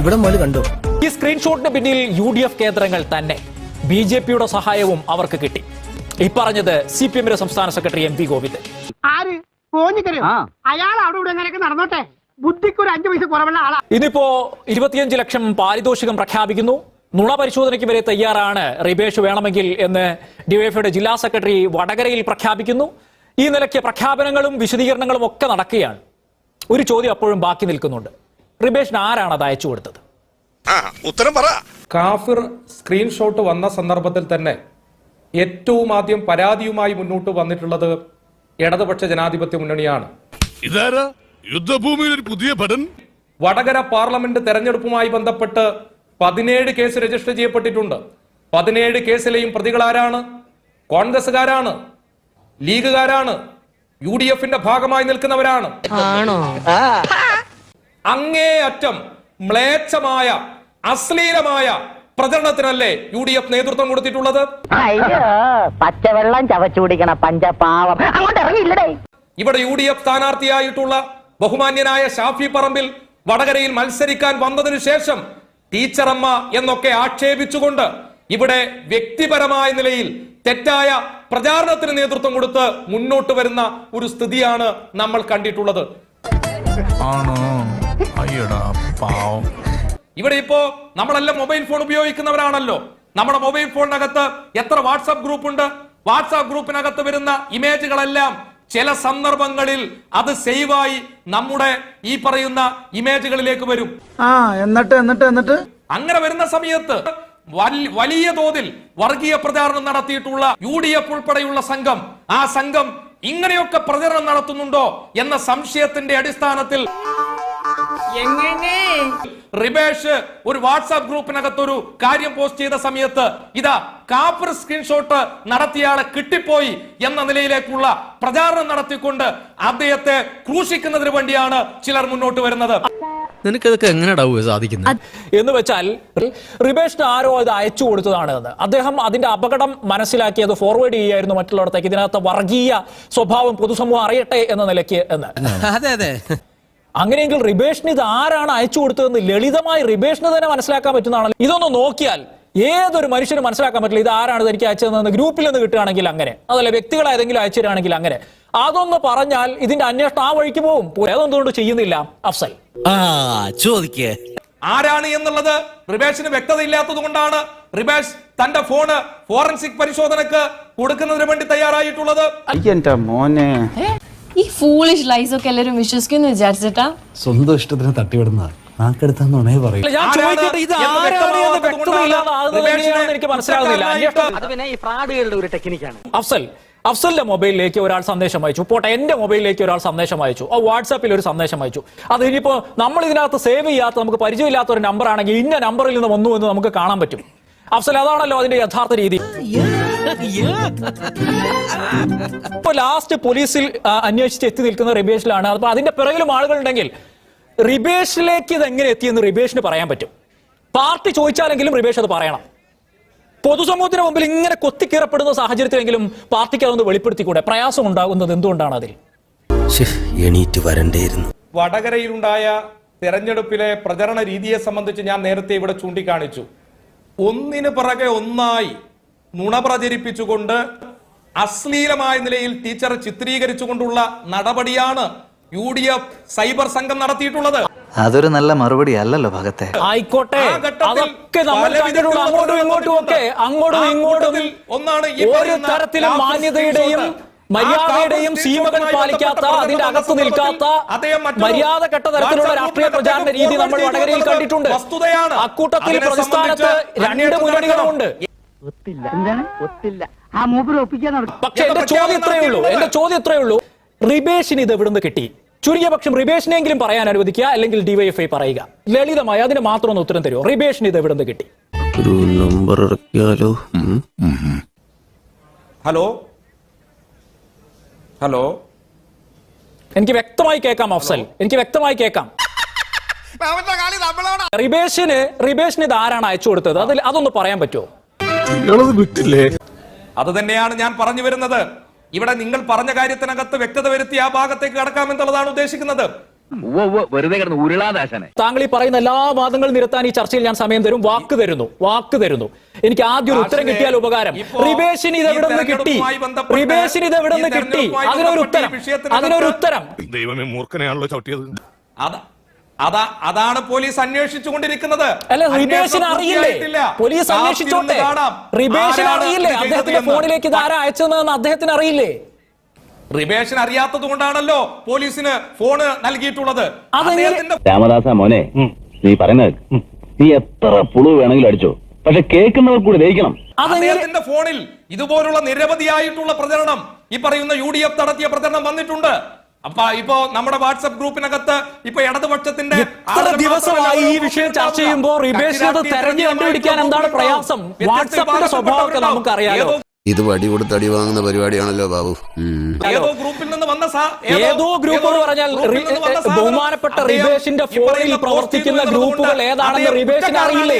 ഇവിടെ മുതൽ കണ്ടോ. ഈ സ്ക്രീൻഷോട്ടിന് പിന്നിൽ യു ഡി എഫ് കേന്ദ്രങ്ങൾ തന്നെ. ബി ജെ പിയുടെ സഹായവും അവർക്ക് കിട്ടി. ഈ പറഞ്ഞത് സി പി എമ്മിന്റെ സംസ്ഥാന സെക്രട്ടറി എം പി ഗോവിന്ദൻ ആര്? അയാൾ അവിടെ ഇവിടെ നടന്നോട്ടെ? ബുദ്ധിക്ക് ഒരു അഞ്ചു പൈസ കുറവുള്ള ആളാ. ഇന്നിപ്പോ ഇരുപത്തിയഞ്ച് ലക്ഷം പാരിതോഷികം പ്രഖ്യാപിക്കുന്നു. നുണ പരിശോധനയ്ക്ക് വരെ തയ്യാറാണ് റിബേഷ് വേണമെങ്കിൽ എന്ന് ഡിവൈഎഫ്ഐയുടെ ജില്ലാ സെക്രട്ടറി വടകരയിൽ പ്രഖ്യാപിക്കുന്നു. ഈ നിലയ്ക്ക് പ്രഖ്യാപനങ്ങളും വിശദീകരണങ്ങളും ഒക്കെ നടക്കുകയാണ്. ഒരു ചോദ്യം അപ്പോഴും ബാക്കി നിൽക്കുന്നുണ്ട്. റിബേഷിന് ആരാണ് അത് അയച്ചു കൊടുത്തത്? ആ ഉത്തരം പറ. കാഫിർ സ്ക്രീൻഷോട്ട് വന്ന സന്ദർഭത്തിൽ തന്നെ ഏറ്റവും ആദ്യം പരാതിയുമായി മുന്നോട്ട് വന്നിട്ടുള്ളത് ഇടതുപക്ഷ ജനാധിപത്യ മുന്നണിയാണ്. ഇതാരാ? യുദ്ധഭൂമിയിൽ ഒരു പുതിയ ഭടൻ? വടകര പാർലമെന്റ് തെരഞ്ഞെടുപ്പുമായി ബന്ധപ്പെട്ട് പതിനേഴ് കേസ് രജിസ്റ്റർ ചെയ്യപ്പെട്ടിട്ടുണ്ട്. പതിനേഴ് കേസിലെയും പ്രതികളാരാണ്? കോൺഗ്രസുകാരാണ് ലീഗുകാരാണ്? യു ഡി എഫിന്റെ ഭാഗമായി നിൽക്കുന്നവരാണ്? അങ്ങേയറ്റം മ്ലേച്ഛമായ അശ്ലീലമായ പ്രചരണത്തിനല്ലേ യു ഡി എഫ് നേതൃത്വം കൊടുത്തിട്ടുള്ളത്? അയ്യോ പച്ചവെള്ളം പഞ്ചപാവം. അങ്ങോട്ട് ഇറങ്ങിയില്ലേ ഇവിടെ യു ഡി എഫ് സ്ഥാനാർത്ഥിയായിട്ടുള്ള ബഹുമാന്യനായ ഷാഫി പറമ്പിൽ വടകരയിൽ മത്സരിക്കാൻ വന്നതിനു ശേഷം ടീച്ചറമ്മ എന്നൊക്കെ ആക്ഷേപിച്ചുകൊണ്ട് ഇവിടെ വ്യക്തിപരമായ നിലയിൽ തെറ്റായ പ്രചാരണത്തിന് നേതൃത്വം കൊടുത്ത് മുന്നോട്ട് വരുന്ന ഒരു സ്ഥിതിയാണ് നമ്മൾ കണ്ടിട്ടുള്ളത്. ആണോ? അയ്യടാ പാവം. ഇവിടെ ഇപ്പോ നമ്മളെല്ലാം മൊബൈൽ ഫോൺ ഉപയോഗിക്കുന്നവരാണല്ലോ. നമ്മുടെ മൊബൈൽ ഫോണിനകത്ത് എത്ര വാട്സാപ്പ് ഗ്രൂപ്പ് ഉണ്ട്? വാട്സാപ്പ് ഗ്രൂപ്പിനകത്ത് വരുന്ന ഇമേജുകളെല്ലാം ചില സന്ദർഭങ്ങളിൽ അത് സേവായി നമ്മുടെ ഈ പറയുന്ന ഇമേജുകളിലേക്ക് വരും. ആ എന്നിട്ട് എന്നിട്ട് എന്നിട്ട്? അങ്ങനെ വരുന്ന സമയത്ത് വലിയ തോതിൽ വർഗീയ പ്രചാരണം നടത്തിയിട്ടുള്ള യു ഡി എഫ് ഉൾപ്പെടെയുള്ള സംഘം ആ സംഘം ഇങ്ങനെയൊക്കെ പ്രചരണം നടത്തുന്നുണ്ടോ എന്ന സംശയത്തിന്റെ അടിസ്ഥാനത്തിൽ റിബേഷ് ഒരു വാട്സാപ്പ് ഗ്രൂപ്പിനകത്തൊരു കാര്യം പോസ്റ്റ് ചെയ്ത സമയത്ത് ഇതാ കാപ്പർ സ്ക്രീൻഷോട്ട് നടത്തിയാളെ കിട്ടിപ്പോയി എന്ന നിലയിലേക്കുള്ള പ്രചാരണം നടത്തിക്കൊണ്ട് അദ്ദേഹത്തെ ക്രൂശിക്കുന്നതിന് വേണ്ടിയാണ് ചിലർ മുന്നോട്ട് വരുന്നത്. നിനക്കതൊക്കെ എങ്ങനെയാടാവുക സാധിക്കുന്നത് എന്ന് വെച്ചാൽ റിബേഷിന് ആരോ ഇത് അയച്ചു കൊടുത്തതാണ് എന്ന് അദ്ദേഹം അതിന്റെ അപകടം മനസ്സിലാക്കി അത് ഫോർവേഡ് ചെയ്യായിരുന്നു മറ്റുള്ളവർക്ക്. ഇതിനകത്ത് വർഗീയ സ്വഭാവം പൊതുസമൂഹം അറിയട്ടെ എന്ന നിലയ്ക്ക് എന്ന്. അതെ അതെ. അങ്ങനെയെങ്കിൽ റിബേഷന് ഇത് ആരാണ് അയച്ചു കൊടുത്തതെന്ന് ലളിതമായി റിബേഷിന് തന്നെ മനസ്സിലാക്കാൻ പറ്റുന്നതാണല്ലോ. ഇതൊന്ന് നോക്കിയാൽ ഏതൊരു മനുഷ്യനും മനസ്സിലാക്കാൻ പറ്റില്ല ഇത് ആരാണ് എനിക്ക് അയച്ചതെന്ന് ഗ്രൂപ്പിൽ നിന്ന് കിട്ടുകയാണെങ്കിൽ അങ്ങനെ. അതല്ല വ്യക്തികൾ ഏതെങ്കിലും അയച്ചു അങ്ങനെ. അതൊന്ന് പറഞ്ഞാൽ ഇതിന്റെ അന്വേഷണം ആ വഴിക്ക് പോകും. അതെന്തുകൊണ്ട് ചെയ്യുന്നില്ല. അഫ്സൽ. ആ ചോദിക്കേ. ആരാണ് എന്നുള്ളത് റിബേഷിന് വ്യക്തത ഇല്ലാത്തത് കൊണ്ടാണ് റിബേഷ് തന്റെ ഫോണ് ഫോറൻസിക് പരിശോധനക്ക് കൊടുക്കുന്നതിന് വേണ്ടി തയ്യാറായിട്ടുള്ളത്. മോനെ. ഈ ഫൂളിഷ് ലൈസ് ഒക്കെ എല്ലാരും വിശ്വസിക്കുന്നു വിചാരിച്ചിട്ടാ? സ്വന്തം ഇഷ്ടത്തിന് തട്ടിവിടുന്ന നാക്കെടുത്താന്നുണേ പറയും. ഞാൻ ചോദിക്കട്ടെ ഇത് ആരാണ് എന്ന് വ്യക്തതയില്ലാതെ ആകുന്നത് എങ്ങനെയാണെന്ന് എനിക്ക് മനസ്സിലാകുന്നില്ല അന്വേഷണം അത് പിന്നെ ഈ ഫ്രാഡുകളുടെ ഒരു ടെക്നിക്കാണ്. അഫ്സൽ അഫ്സലിന്റെ മൊബൈലിലേക്ക് ഒരാൾ സന്ദേശം അയച്ചു. പോട്ടെ എന്റെ മൊബൈലിലേക്ക് ഒരാൾ സന്ദേശം അയച്ചു. ആ വാട്സാപ്പിൽ ഒരു സന്ദേശം അയച്ചു. അത് ഇനിയിപ്പോ നമ്മൾ ഇതിനകത്ത് സേവ് ചെയ്യാത്ത നമുക്ക് പരിചയമില്ലാത്ത ഒരു നമ്പർ ആണെങ്കിൽ ഇന്ന നമ്പറിൽ നിന്ന് വന്നു എന്ന് നമുക്ക് കാണാൻ പറ്റും. അഫ്സൽ അതാണല്ലോ അതിന്റെ യഥാർത്ഥ രീതി. ഇപ്പൊ ലാസ്റ്റ് പോലീസിൽ അന്വേഷിച്ച് എത്തി നിൽക്കുന്ന റിബേഷിലാണ്. അപ്പൊ അതിന്റെ പിറകിലും ആളുകളുണ്ടെങ്കിൽ റിബേഷിലേക്ക് ഇത് എങ്ങനെ എത്തിയെന്ന് റിബേഷിന് പറയാൻ പറ്റും. പാർട്ടി ചോദിച്ചാലെങ്കിലും റിബേഷ് അത് പറയണം. പൊതുസമൂഹത്തിന് മുമ്പിൽ ഇങ്ങനെ കൊത്തിക്കീറപ്പെടുന്ന സാഹചര്യത്തിലെങ്കിലും പാർട്ടിക്ക് അതൊന്ന് വെളിപ്പെടുത്തിക്കൂടെ? പ്രയാസം ഉണ്ടാകുന്നത് എന്തുകൊണ്ടാണ് അതിൽ? എണീറ്റ് വരണ്ടേയിരുന്നു. വടകരയിലുണ്ടായ തെരഞ്ഞെടുപ്പിലെ പ്രചരണ രീതിയെ സംബന്ധിച്ച് ഞാൻ നേരത്തെ ഇവിടെ ചൂണ്ടിക്കാണിച്ചു. ഒന്നിനു പിറകെ ഒന്നായി നുണ പ്രചരിപ്പിച്ചുകൊണ്ട് അശ്ലീലമായ നിലയിൽ ടീച്ചറെ ചിത്രീകരിച്ചുകൊണ്ടുള്ള നടപടിയാണ് യു ഡി എഫ് സൈബർ സംഘം നടത്തിയിട്ടുള്ളത്. അതൊരു നല്ല മറുപടി അല്ലല്ലോ ഭഗത്തെ. ആയിക്കോട്ടെ. അതൊക്കെ നമ്മൾ അങ്ങോട്ടും ഇങ്ങോട്ടും ഒക്കെ അങ്ങോട്ടും ഇങ്ങോട്ടും ഒന്നാണ് ഈ ഒരു തരത്തിലും മാന്യതയുടെയും മര്യാദയുടെയും സീമകൾ പാലിക്കാത്ത അതിന്റെ അകത്ത് നിൽക്കാത്ത അദ്ദേഹം മര്യാദ കെട്ട തരത്തിലുള്ള രാഷ്ട്രീയ പ്രചാരണ രീതി നമ്മൾ വടകരയിൽ കണ്ടിട്ടുണ്ട്. വസ്തുതയാണ്. അക്കൂട്ടത്തിൽ പ്രതിസ്ഥാനത്ത് രണ്ട് മുന്നണികളുമുണ്ട് ഒത്തില്ല. എന്താണ്? ഒത്തില്ല. ആ മൂപ്പര് ഒപ്പിക്കാൻ നടക്കും. പക്ഷെ എന്റെ ചോദ്യം ഇത്രയേ ഉള്ളൂ. എന്റെ ചോദ്യം ഇത്രയേ ഉള്ളൂ. റിബേഷിന് ഇത് എവിടുന്ന് കിട്ടി? ചുരുങ്ങിയ പക്ഷം റിബേഷിനെങ്കിലും പറയാൻ അനുവദിക്കുക അല്ലെങ്കിൽ ഡിവൈഎഫ്ഐ പറയുക. ലളിതമായി അതിന് മാത്രം ഒന്ന് ഉത്തരം തരുമോ? റിബേഷിന് ഇത് എവിടുന്ന് കിട്ടി? ഒരു നമ്പർ ഇറക്കിയാലോ? ഹലോ? ഹലോ? എനിക്ക് വ്യക്തമായി കേൾക്കാം അഫ്സൽ. എനിക്ക് വ്യക്തമായി കേൾക്കാം. റിബേഷിന് റിബേഷിന് ഇത് ആരാണ് അയച്ചു കൊടുത്തത്? അതിൽ അതൊന്ന് പറയാൻ പറ്റുമോ? വിട്ടില്ലേ? അത് തന്നെയാണ് ഞാൻ പറഞ്ഞു വരുന്നത്. ഇവിടെ നിങ്ങൾ പറഞ്ഞ കാര്യത്തിനകത്ത് വ്യക്തത വരുത്തി ആ ഭാഗത്തേക്ക് കടക്കാമെന്നുള്ളതാണ് ഉദ്ദേശിക്കുന്നത്. വെറുതെ കിടന്ന് ഉരുളാദാശനെ താങ്കൾ ഈ പറയുന്ന എല്ലാ വാദങ്ങളും നിരത്താൻ ഈ ചർച്ചയിൽ ഞാൻ സമയം തരും. വാക്ക് തരുന്നു. വാക്ക് തരുന്നു. എനിക്ക് ആദ്യം ഒരു ഉത്തരം കിട്ടിയാൽ ഉപകാരം. റിബേഷിന് ഇത് എവിടെ നിന്ന് കിട്ടി? റിബേഷിന് ഇത് എവിടെ നിന്ന് കിട്ടി? അതിനൊരു ഉത്തരം. അതിനൊരു ഉത്തരം. ദൈവമേ മൂർഖനെയാണല്ലോ ചവിട്ടിയത്. അത അതാ അതാണ് പോലീസ് അന്വേഷിച്ചുകൊണ്ടിരിക്കുന്നത്. അല്ല റിബേഷിന് അന്വേഷണം അറിയില്ലേ? പോലീസ് അന്വേഷിച്ചോട്ടെ? ആരാണ് അറിയില്ലേ? അദ്ദേഹത്തിന്റെ ഫോണിലേക്ക് ഇത് ആരാ അയച്ചതെന്ന് അദ്ദേഹത്തിന് അറിയില്ലേ? റിബേഷൻ അറിയാത്തത് കൊണ്ടാണല്ലോ പോലീസിന് ഫോണ് നൽകിയിട്ടുള്ളത്. രാമദാസ മോനെ നീ പറയുന്നത് നീ എത്ര പുളു വേണമെങ്കിലും അടിച്ചോ. പക്ഷെ കേൾക്കുന്നവർ കൂടി ദഹിക്കണം. അദ്ദേഹത്തിന്റെ ഫോണിൽ ഇതുപോലുള്ള നിരവധിയായിട്ടുള്ള പ്രചരണം ഈ പറയുന്ന യു ഡി എഫ് നടത്തിയ പ്രചരണം വന്നിട്ടുണ്ട്. അപ്പൊ ഇപ്പോ നമ്മുടെ വാട്സ്ആപ്പ് ഗ്രൂപ്പിനകത്ത് ഇപ്പൊ ഇടതുപക്ഷത്തിന്റെ ദിവസമായി ഈ വിഷയം ചർച്ച ചെയ്യുമ്പോൾ റിബേഷിന് അത് തെരഞ്ഞു കണ്ടുപിടിക്കാൻ എന്താണ് പ്രയാസം? വാട്സപ്പിന്റെ സ്വഭാവമൊക്കെ നമുക്കറിയാലോ. ഏതോ- ഇത് വടി കൊടുത്ത് അടി വാങ്ങുന്ന പരിപാടിയാണല്ലോ ബാബു. ഏതോ ഗ്രൂപ്പിൽ നിന്ന് വന്ന ഏതോ ഗ്രൂപ്പ് എന്ന് പറഞ്ഞാൽ ബഹുമാനപ്പെട്ട റിബേഷിന്റെ ഫോണിൽ പ്രവർത്തിക്കുന്ന ഗ്രൂപ്പുകൾ ഏതാണെന്ന് റിബേഷിന് അറിയില്ലേ?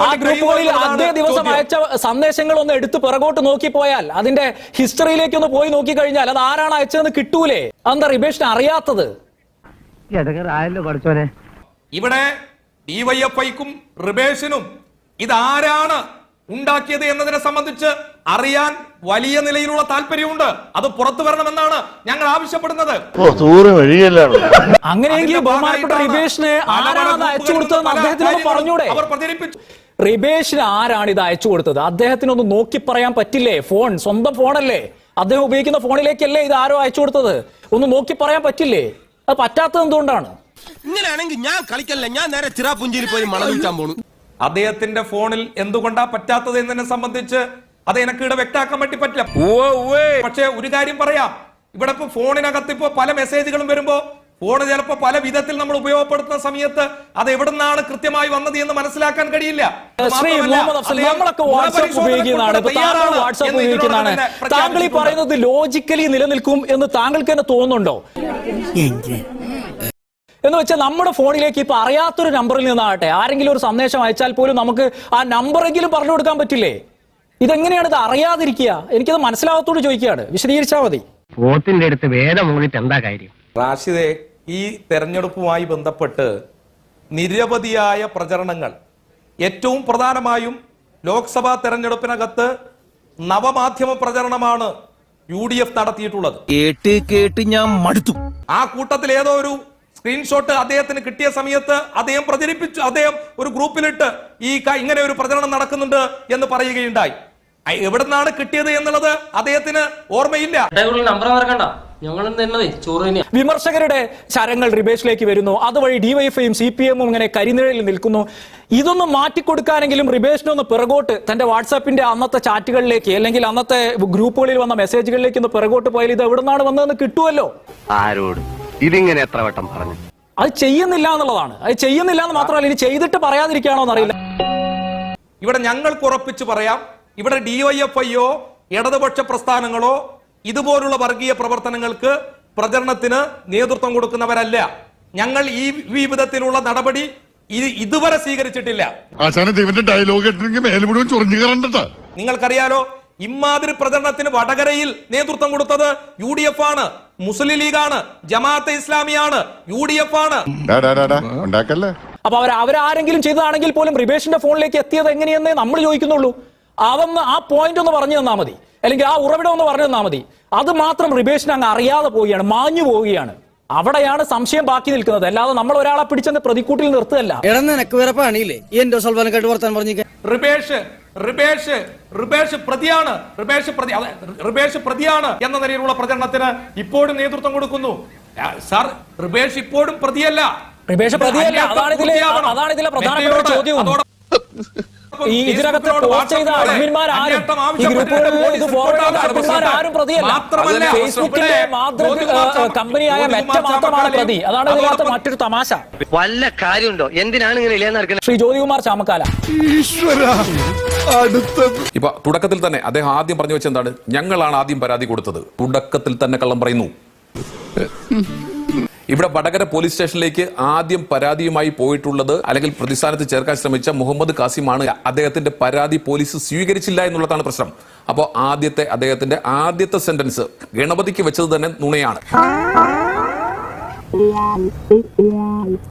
ആ ഗ്രൂപ്പുകളിൽ അതേ ദിവസം അയച്ച സന്ദേശങ്ങൾ ഒന്ന് എടുത്ത് പിറകോട്ട് നോക്കിപ്പോയാൽ അതിന്റെ ഹിസ്റ്ററിയിലേക്ക് ഒന്ന് പോയി നോക്കിക്കഴിഞ്ഞാൽ അത് ആരാണ് അയച്ചതെന്ന് കിട്ടൂലേ? അതെന്താ റിബേഷിന് അറിയാത്തത്? ഇവിടെ ഡിവൈഎഫ്ഐക്കും റിബേഷിനും ഇതാരാണ് ഉണ്ടാക്കിയത് എന്നതിനെ സംബന്ധിച്ച് അറിയാൻ വലിയ നിലയിലുള്ള താല്പര്യമുണ്ട്. അത് പുറത്തു വരണമെന്നാണ് ഞങ്ങൾ ആവശ്യപ്പെടുന്നത്. അങ്ങനെയെങ്കിൽ ബഹുമാനപ്പെട്ട റിബേഷിന് ആരാണ് അയച്ചു കൊടുത്തതെന്ന് പറഞ്ഞൂടെ? അവർ പ്രചരിപ്പിച്ചു റിബേഷിന് ആരാണ് ഇത് അയച്ചു കൊടുത്തത്? അദ്ദേഹത്തിനൊന്ന് നോക്കി പറയാൻ പറ്റില്ലേ? ഫോൺ സ്വന്തം ഫോണല്ലേ? അദ്ദേഹം ഉപയോഗിക്കുന്ന ഫോണിലേക്കല്ലേ ഇത് ആരോ അയച്ചു കൊടുത്തത്? ഒന്ന് നോക്കി പറയാൻ പറ്റില്ലേ? അത് പറ്റാത്തത് എന്തുകൊണ്ടാണ്? ഇങ്ങനെയാണെങ്കിൽ ഞാൻ കളിക്കല്ല. ഞാൻ നേരെ ചിറാപ്പുഞ്ചിയിൽ പോയി മണം വിൽക്കാൻ പോണു. അദ്ദേഹത്തിന്റെ ഫോണിൽ എന്തുകൊണ്ടാ പറ്റാത്തത് എന്നതിനെ സംബന്ധിച്ച് അത് എനിക്ക് ഇവിടെ വ്യക്തമാക്കാൻ വേണ്ടി പറ്റില്ല. പക്ഷേ ഒരു കാര്യം പറയാം. ഇവിടെ ഇപ്പൊ ഫോണിനകത്ത് ഇപ്പോ പല മെസ്സേജുകളും വരുമ്പോ ഫോൺ ചിലപ്പോ പല വിധത്തിൽ നമ്മൾ ഉപയോഗപ്പെടുത്തുന്ന സമയത്ത് അത് എവിടുന്നാണ് കൃത്യമായി വന്നത് എന്ന് മനസ്സിലാക്കാൻ കഴിയില്ല. താങ്കൾ ഈ പറയുന്നത് ലോജിക്കലി നിലനിൽക്കും എന്ന് താങ്കൾക്ക് തന്നെ തോന്നുന്നുണ്ടോ? എന്ന് വെച്ചാൽ നമ്മുടെ ഫോണിലേക്ക് ഇപ്പൊ അറിയാത്തൊരു നമ്പറിൽ നിന്നാകട്ടെ ആരെങ്കിലും ഒരു സന്ദേശം അയച്ചാൽ പോലും നമുക്ക് ആ നമ്പറെങ്കിലും പറഞ്ഞു കൊടുക്കാൻ പറ്റില്ലേ? ഇതെങ്ങനെയാണ് ഇത് അറിയാതിരിക്കുക? എനിക്കത് മനസ്സിലാകത്തോട് ചോദിക്കുകയാണ്. വിശദീകരിച്ചാൽ മതി. വോട്ടിന്റെ അടുത്ത് വേദം മൂടിയിട്ട് എന്താ കാര്യം? റാഷിദെ ഈ തെരഞ്ഞെടുപ്പുമായി ബന്ധപ്പെട്ട് നിരവധിയായ പ്രചരണങ്ങൾ. ഏറ്റവും പ്രധാനമായും ലോക്സഭാ തെരഞ്ഞെടുപ്പിനകത്ത് നവമാധ്യമ പ്രചരണമാണ് യു ഡി എഫ് നടത്തിയിട്ടുള്ളത്. കേട്ട് കേട്ട് ഞാൻ മടുത്തു. ആ കൂട്ടത്തിൽ ഏതോ ഒരു സ്ക്രീൻഷോട്ട് അദ്ദേഹത്തിന് കിട്ടിയ സമയത്ത് അദ്ദേഹം പ്രചരിപ്പിച്ചു അദ്ദേഹം ഒരു ഗ്രൂപ്പിലിട്ട് ഈ ഇങ്ങനെ ഒരു പ്രചരണം നടക്കുന്നുണ്ട് എന്ന് പറയുകയുണ്ടായി. എവിടെ നിന്നാണ് കിട്ടിയത് എന്നുള്ളത് അദ്ദേഹത്തിന് ഓർമ്മയില്ല. നമ്പർ മറക്കണ്ട. വിമർശകരുടെ ശരങ്ങൾ റിബേഷിലേക്ക് വരുന്നു. അതുവഴി ഡിവൈഎഫ്ഐയും സി പി എമ്മും ഇങ്ങനെ കരിനിഴലിൽ നിൽക്കുന്നു. ഇതൊന്നും മാറ്റിക്കൊടുക്കാനെങ്കിലും റിബേഷിനൊന്ന് പിറകോട്ട് തന്റെ വാട്സാപ്പിന്റെ അന്നത്തെ ചാറ്റുകളിലേക്ക് അല്ലെങ്കിൽ അന്നത്തെ ഗ്രൂപ്പുകളിൽ വന്ന മെസ്സേജുകളിലേക്ക് ഒന്ന് പിറകോട്ട് പോയാൽ ഇത് എവിടെ നിന്നാണ് വന്നതെന്ന് കിട്ടുമല്ലോ ആരോട്? ഇതിങ്ങനെ എത്ര വട്ടം പറഞ്ഞു? അത് ചെയ്യുന്നില്ല എന്നുള്ളതാണ്. അത് ചെയ്യുന്നില്ല എന്ന് മാത്രമല്ല ഇനി ചെയ്തിട്ട് പറയാതിരിക്കുകയാണോ എന്നറിയില്ല. ഇവിടെ ഞങ്ങൾക്ക് ഉറപ്പിച്ചു പറയാം ഇവിടെ ഡിവൈഎഫ്ഐയോ ഇടതുപക്ഷ പ്രസ്ഥാനങ്ങളോ ഇതുപോലുള്ള വർഗീയ പ്രവർത്തനങ്ങൾക്ക് പ്രചരണത്തിന് നേതൃത്വം കൊടുക്കുന്നവരല്ല. ഞങ്ങൾ ഈ വിവിധത്തിലുള്ള വിധത്തിലുള്ള നടപടി ഇതുവരെ സ്വീകരിച്ചിട്ടില്ല. നിങ്ങൾക്കറിയാലോ ഇമാതിരി പ്രചരണത്തിന് വടകരയിൽ നേതൃത്വം കൊടുത്തത് യു ഡി എഫ് ആണ്. മുസ്ലിം ലീഗാണ് ജമാഅത്തെ ഇസ്ലാമിയാണ് യു ഡി എഫ് ആണ് ഉണ്ടാക്കല്ലേ? അപ്പൊ അവർ അവരാരെങ്കിലും ചെയ്തതാണെങ്കിൽ പോലും റിബേഷിന്റെ ഫോണിലേക്ക് എത്തിയത് എങ്ങനെയെന്നേ നമ്മൾ ചോദിക്കുന്നുള്ളൂ. അതൊന്ന് ആ പോയിന്റ് ഒന്ന് പറഞ്ഞു തന്നാൽ മതി. അല്ലെങ്കിൽ ആ ഉറവിടം ഒന്ന് പറഞ്ഞു തന്നാൽ മതി. അത് മാത്രം റിബേഷിന് അങ്ങ് അറിയാതെ പോവുകയാണ് മാഞ്ഞു പോവുകയാണ്. അവിടെയാണ് സംശയം ബാക്കി നിൽക്കുന്നത്. അല്ലാതെ നമ്മൾ ഒരാളെ പിടിച്ചെന്ന് പ്രതിക്കൂട്ടിൽ നിർത്തുകയല്ല. എടാ നിനക്ക് വേറെ പണിയില്ലേ? എന്റെ സൽവാനക്കായിട്ട് വർത്താൻ റിബേഷ് റിബേഷ് റിബേഷ് പ്രതിയാണ്. റിബേഷ് പ്രതി അതെ, റിബേഷ് പ്രതിയാണ് എന്ന നിലയിലുള്ള പ്രചരണത്തിന് ഇപ്പോഴും നേതൃത്വം കൊടുക്കുന്നു. സാർ റിബേഷ് ഇപ്പോഴും പ്രതിയല്ല. റിബേഷ് പ്രതിയല്ല. അതാണ് ഇതിലെ അതാണ് ഇതിലെ പ്രധാനപ്പെട്ട ചോദ്യം ഈ ഇതിനകത്ത് ഫേസ്ബുക്കിനോട് പോസ്റ്റ് ചെയ്ത വാട്സാപ്പിലൂടെ ആരും അന്വേഷണം ഈ ആവശ്യപ്പെട്ടിട്ട് ഗ്രൂപ്പുകളിൽ ഇത് ഫോർവേഡ് ചെയ്ത റിപ്പോർട്ടാണ് ആരും പ്രതിയല്ല. ഫേസ്ബുക്കിന്റെ കമ്പനിയായ മെറ്റ മാത്രമാണ് പ്രതി. അതാണ് ഇതിനകത്ത് മറ്റൊരു തമാശ. വല്ല കാര്യമുണ്ടോ? എന്തിനാണ് ഇങ്ങനെ ഇല്ലാന്ന് നടക്കുന്നത്? ശ്രീ ജ്യോതികുമാർ ചാമക്കാല. ഇപ്പൊ തുടക്കത്തിൽ തന്നെ അദ്ദേഹം ആദ്യം പറഞ്ഞു വെച്ച എന്താണ് ഞങ്ങളാണ് ആദ്യം പരാതി കൊടുത്തത്. തുടക്കത്തിൽ തന്നെ കള്ളം പറയുന്നു. ഇവിടെ വടകര പോലീസ് സ്റ്റേഷനിലേക്ക് ആദ്യം പരാതിയുമായി പോയിട്ടുള്ളത് അല്ലെങ്കിൽ പ്രതിസ്ഥാനത്ത് ചേർക്കാൻ ശ്രമിച്ച മുഹമ്മദ് കാസിമാണ് അദ്ദേഹത്തിന്റെ പരാതി പോലീസ് സ്വീകരിച്ചില്ല എന്നുള്ളതാണ് പ്രശ്നം. അപ്പോൾ ആദ്യത്തെ അദ്ദേഹത്തിന്റെ ആദ്യത്തെ സെന്റൻസ് ഗണപതിക്ക് വെച്ചത് തന്നെ നുണയാണ്.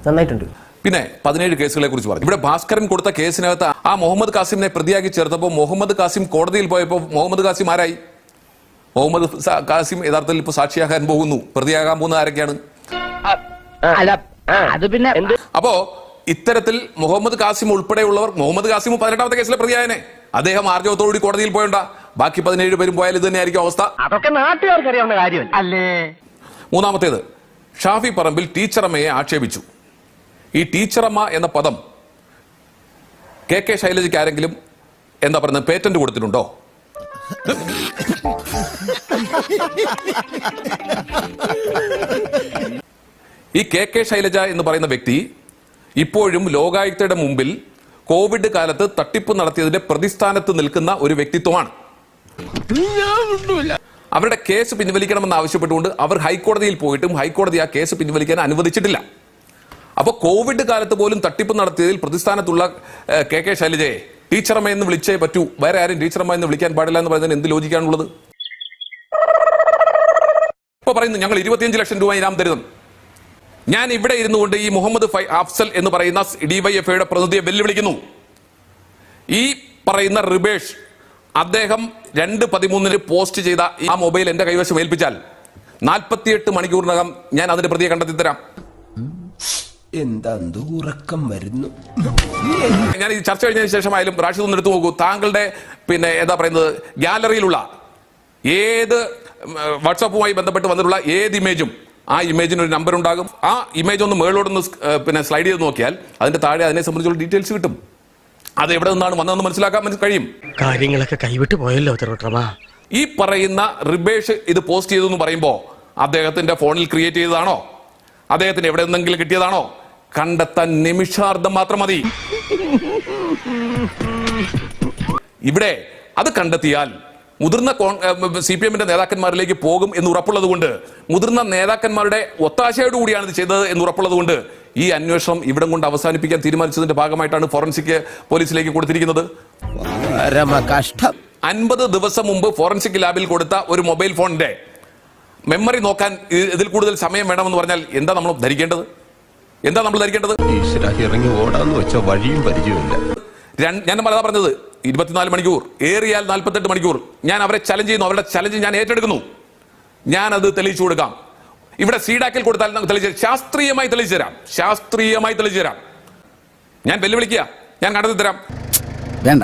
നന്നായിട്ടുണ്ട്. പിന്നെ പതിനേഴ് കേസുകളെ കുറിച്ച് പറഞ്ഞു. ഇവിടെ ഭാസ്കരൻ കൊടുത്ത കേസിനകത്ത് ആ മുഹമ്മദ് കാസിമിനെ പ്രതിയാക്കി ചേർത്തപ്പോൾ മുഹമ്മദ് കാസിം കോടതിയിൽ പോയപ്പോൾ മുഹമ്മദ് കാസിം ആരായി? മുഹമ്മദ് കാസിം യഥാർത്ഥത്തിൽ ഇപ്പോൾ സാക്ഷിയാകാൻ പോകുന്നു. പ്രതിയാകാൻ പോകുന്ന ആരൊക്കെയാണ്? അല്ല അത് പിന്നെ അപ്പോ ഇത്തരത്തിൽ മുഹമ്മദ് കാസിം ഉൾപ്പെടെയുള്ളവർ മുഹമ്മദ് കാസിം പതിനെട്ടാമത്തെ കേസിലെ പ്രതിയായനെ. അദ്ദേഹം ആർജവത്തോടുകൂടി കോടതിയിൽ പോയണ്ട. ബാക്കി പതിനേഴ് പേരും പോയാൽ ഇത് തന്നെയായിരിക്കും അവസ്ഥ. അതൊക്കെ നാട്ടുകാർക്ക് അറിയാവുന്ന കാര്യമല്ല? അല്ലേ? മൂന്നാമത്തേത് ഷാഫി പറമ്പിൽ ടീച്ചറമ്മയെ ആക്ഷേപിച്ചു. ഈ ടീച്ചറമ്മ എന്ന പദം കെ കെ ശൈലജയ്ക്ക് ആരെങ്കിലും എന്താ പറയുന്നത് പേറ്റന്റ് കൊടുത്തിട്ടുണ്ടോ? ഈ കെ കെ ശൈലജ എന്ന് പറയുന്ന വ്യക്തി ഇപ്പോഴും ലോകായുക്തയുടെ മുമ്പിൽ കോവിഡ് കാലത്ത് തട്ടിപ്പ് നടത്തിയതിന്റെ പ്രതിസ്ഥാനത്ത് നിൽക്കുന്ന ഒരു വ്യക്തിത്വമാണ്. അവരുടെ കേസ് പിൻവലിക്കണമെന്ന് ആവശ്യപ്പെട്ടുകൊണ്ട് അവർ ഹൈക്കോടതിയിൽ പോയിട്ടും ഹൈക്കോടതി ആ കേസ് പിൻവലിക്കാൻ അനുവദിച്ചിട്ടില്ല. അപ്പോൾ കോവിഡ് കാലത്ത് പോലും തട്ടിപ്പ് നടത്തിയതിൽ പ്രതിസ്ഥാനത്തുള്ള കെ കെ ശൈലജയെ ടീച്ചറമ്മ എന്ന് വിളിച്ചേ പറ്റൂ. വേറെ ആരും ടീച്ചറമ്മ എന്ന് വിളിക്കാൻ പാടില്ല എന്ന് പറയുന്നതിന് എന്ത് ലോജിക്കാണുള്ളത്? ഇപ്പൊ പറയുന്നു ഞങ്ങൾ ഇരുപത്തിയഞ്ച് ലക്ഷം രൂപ ഇനാം തരുന്നു. ഞാൻ ഇവിടെ ഇരുന്നു കൊണ്ട് ഈ മുഹമ്മദ് ഫൈ അഫ്സൽ എന്ന് പറയുന്ന ഡിവൈഎഫ്ഐയുടെ പ്രതിനിധിയെ വെല്ലുവിളിക്കുന്നു. ഈ പറയുന്ന റിബേഷ് അദ്ദേഹം രണ്ട് പതിമൂന്നിന് പോസ്റ്റ് ചെയ്ത ആ മൊബൈൽ എന്റെ കൈവശം ഏൽപ്പിച്ചാൽ നാൽപ്പത്തിയെട്ട് മണിക്കൂറിനകം ഞാൻ അതിന്റെ പ്രതിയെ കണ്ടെത്തി തരാം. എന്താ ഉറക്കം വരുന്നു? ഞാൻ ഈ ചർച്ച കഴിഞ്ഞതിന് ശേഷമായാലും റാഷിദ് ഒന്ന് എടുത്തു നോക്കൂ. താങ്കളുടെ പിന്നെ എന്താ പറയുന്നത്? ഗാലറിയിലുള്ള ഏത് വാട്സാപ്പുമായി ബന്ധപ്പെട്ട് വന്നിട്ടുള്ള ഏത് ഇമേജും ആ ഇമേജിന് ഒരു നമ്പർ ഉണ്ടാകും. ആ ഇമേജ് ഒന്ന് മേളോടൊന്ന് പിന്നെ സ്ലൈഡ് ചെയ്ത് നോക്കിയാൽ അതിന്റെ താഴെ അതിനെ സംബന്ധിച്ചുള്ള ഡീറ്റെയിൽസ് കിട്ടും. അത് എവിടെ നിന്നാണ് വന്നതെന്ന് മനസ്സിലാക്കാൻ മനസ്സി- കഴിയും. കാര്യങ്ങളൊക്കെ കൈവിട്ട് പോയല്ലോ ഈ പറയുന്ന റിബേഷ് ഇത് പോസ്റ്റ് ചെയ്തു എന്ന് പറയുമ്പോൾ അദ്ദേഹത്തിന്റെ ഫോണിൽ ക്രിയേറ്റ് ചെയ്തതാണോ? അദ്ദേഹത്തിന് എവിടെ നിന്നെങ്കിലും കിട്ടിയതാണോ? കണ്ടെത്താൻ നിമിഷാർദ്ധം മാത്രം മതി. ഇവിടെ അത് കണ്ടെത്തിയാൽ മുതിർന്ന സി പി എമ്മിന്റെ നേതാക്കന്മാരിലേക്ക് പോകും എന്ന് ഉറപ്പുള്ളത് കൊണ്ട് മുതിർന്ന നേതാക്കന്മാരുടെ ഒത്താശയോട് കൂടിയാണ് ഇത് ചെയ്തത് എന്ന് ഉറപ്പുള്ളത് കൊണ്ട് ഈ അന്വേഷണം ഇവിടം കൊണ്ട് അവസാനിപ്പിക്കാൻ തീരുമാനിച്ചതിന്റെ ഭാഗമായിട്ടാണ് ഫോറൻസിക് പോലീസിലേക്ക് കൊടുത്തിരിക്കുന്നത്. അൻപത് ദിവസം മുമ്പ് ഫോറൻസിക് ലാബിൽ കൊടുത്ത ഒരു മൊബൈൽ ഫോണിന്റെ മെമ്മറി നോക്കാൻ ഇതിൽ കൂടുതൽ സമയം വേണമെന്ന് പറഞ്ഞാൽ എന്താ നമ്മൾ ധരിക്കേണ്ടത്? എന്താ നമ്മൾ ധരിക്കേണ്ടത്? ഇറങ്ങി ഓടാന്ന് വെച്ച വഴിയും പരിചയമില്ല ഞാൻ പറഞ്ഞത് ഇരുപത്തിനാല് മണിക്കൂർ ഏറിയാൽ നാൽപ്പത്തെട്ട് മണിക്കൂർ. ഞാൻ അവരെ ചലഞ്ച് ചെയ്യുന്നു അവരുടെ ചലഞ്ച് ഞാൻ ഏറ്റെടുക്കുന്നു. ഞാൻ അത് തെളിയിച്ചു കൊടുക്കാം. ഇവിടെ സീഡാക്കിൽ കൊടുത്താൽ നമുക്ക് തെളിയിച്ച് ശാസ്ത്രീയമായി തെളിയിച്ചു തരാം. ശാസ്ത്രീയമായി തെളിച്ചു തരാം. ഞാൻ വെല്ലുവിളിക്കുക. ഞാൻ കണ്ടെത്തി തരാം. വേണ്ട.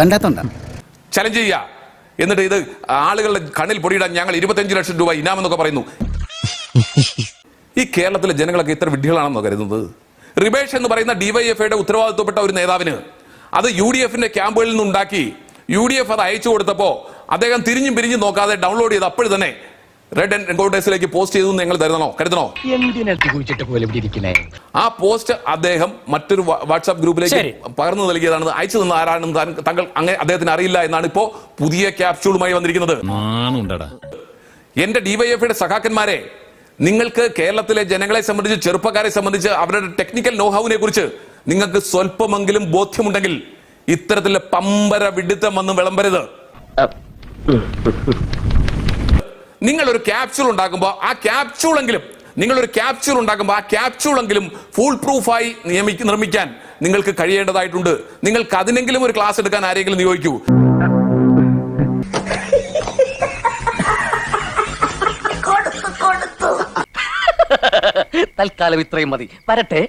കണ്ടെത്തണ്ട. ചലഞ്ച് ചെയ്യുക. എന്നിട്ട് ഇത് ആളുകളുടെ കണ്ണിൽ പൊടിയിടാൻ ഞങ്ങൾ ഇരുപത്തഞ്ച് ലക്ഷം രൂപ ഇനാമെന്നൊക്കെ പറയുന്നു. ഈ കേരളത്തിലെ ജനങ്ങളൊക്കെ ഇത്ര വിഡ്ഢികളാണെന്നോ കരുതുന്നത്? റിബേഷ് എന്ന് പറയുന്ന ഡിവൈഎഫ്ഐയുടെ ഉത്തരവാദിത്വപ്പെട്ട ഒരു നേതാവിന് അത് യു ഡി എഫിന്റെ ക്യാമ്പുകളിൽ നിന്നുണ്ടാക്കി യു ഡി എഫ് അത് അയച്ചു കൊടുത്തപ്പോൾ അദ്ദേഹം തിരിഞ്ഞും പിരിഞ്ഞും നോക്കാതെ ഡൗൺലോഡ് ചെയ്ത് അപ്പോഴും തന്നെ റെഡ് ആൻഡ് എൻകൗണ്ടേഴ്സിലേക്ക് പോസ്റ്റ് ചെയ്തു നിങ്ങൾ തരുന്നോ കരുതണോ? ആ പോസ്റ്റ് അദ്ദേഹം മറ്റൊരു വാട്സ്ആപ്പ് വാട്സാപ്പ് ഗ്രൂപ്പിലേക്ക് പകർന്നു നൽകിയതാണ്. അയച്ചു തന്ന ആരാണെന്ന് തങ്ങൾ താങ്കൾ അങ്ങനെ അദ്ദേഹത്തിന് അറിയില്ല എന്നാണ് ഇപ്പോ പുതിയ ക്യാപ്സ്യൂളുമായി വന്നിരിക്കുന്നത്. എന്റെ ഡിവൈഎഫ്ഐയുടെ സഖാക്കന്മാരെ നിങ്ങൾക്ക് കേരളത്തിലെ ജനങ്ങളെ സംബന്ധിച്ച് ചെറുപ്പക്കാരെ സംബന്ധിച്ച് അവരുടെ ടെക്നിക്കൽ നോഹൌവിനെ കുറിച്ച് നിങ്ങൾക്ക് സ്വല്പമെങ്കിലും ബോധ്യമുണ്ടെങ്കിൽ ഇത്തരത്തിലെ പമ്പര വിഡിത്തം വന്ന് വിളമ്പരുത്. നിങ്ങൾ ഒരു ക്യാപ്സ്യൂൾ ഉണ്ടാക്കുമ്പോൾ ആ ക്യാപ്സ്യൂളെങ്കിലും നിങ്ങൾ ഒരു ക്യാപ്സ്യൂൾ ഉണ്ടാക്കുമ്പോൾ ആ ക്യാപ്സ്യൂളെങ്കിലും ഫുൾ പ്രൂഫായി നിയമിക്ക നിർമ്മിക്കാൻ നിങ്ങൾക്ക് കഴിയേണ്ടതായിട്ടുണ്ട്. നിങ്ങൾക്ക് അതിനെങ്കിലും ഒരു ക്ലാസ് എടുക്കാൻ ആരെങ്കിലും നിയോഗിക്കൂ. തൽക്കാലം ഇത്രയും മതി. വരട്ടെ.